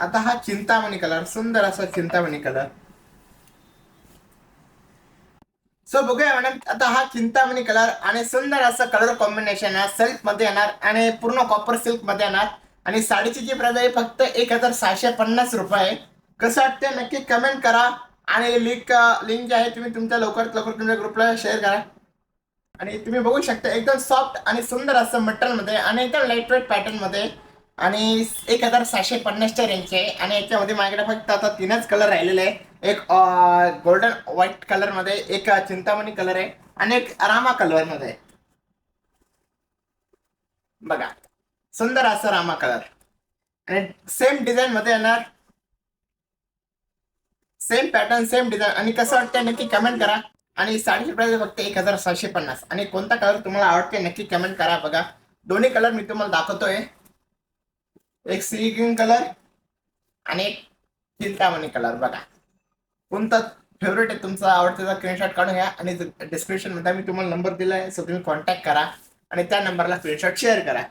आता हा चिंतामणी कलर सुंदर असा चिंतामणी कलर सो बघूया मॅडम आता हा चिंतामणी कलर आणि सुंदर असं कलर कॉम्बिनेशन आहे सिल्कमध्ये येणार आणि पूर्ण कॉपर सिल्कमध्ये येणार. आणि साडीची जी प्राइस आहे फक्त एक हजार सहाशे पन्नास रुपये. आहे. कसं वाटतं नक्की कमेंट करा. आणि लिंक लिंक जे आहे तुम्ही तुमच्या लवकरात लवकर तुमच्या ग्रुपला शेअर करा. आणि तुम्ही बघू शकता एकदम सॉफ्ट आणि सुंदर असं मटेरियलमध्ये आणि एकदम लाइट वेट पॅटर्नमध्ये आणि एक हजार सहाशे पन्नासच्या रेंजचे आहे. आणि याच्यामध्ये माझ्याकडे फक्त आता तीनच कलर राहिलेले आहे एक गोल्डन व्हाईट कलरमध्ये एक चिंतामणी कलर आहे. आणि एक रामा कलरमध्ये. बघा. सुंदर असं रामा कलर आणि सेम डिझाईन मध्ये येणार. सेम पॅटर्न सेम डिझाईन आणि कसं वाटतं नक्की कमेंट करा. आणि साडीची प्राइस फक्त एक हजार सहाशे पन्नास. आणि कोणता कलर तुम्हाला आवडते नक्की कमेंट करा. बघा. दोन्ही कलर मी तुम्हाला दाखवतोय. एक सी ग्रीन कलर आणि एक चिंतामणी कलर बघा. कोणता फेवरेट आहे तुमचा? आवडतीचा स्क्रीनशॉट काढून घ्या आणि डिस्क्रिप्शनमध्ये मी तुम्हाला नंबर दिलाय सो तुम्ही कॉन्टॅक्ट करा आणि त्या नंबरला स्क्रीनशॉट शेअर करा.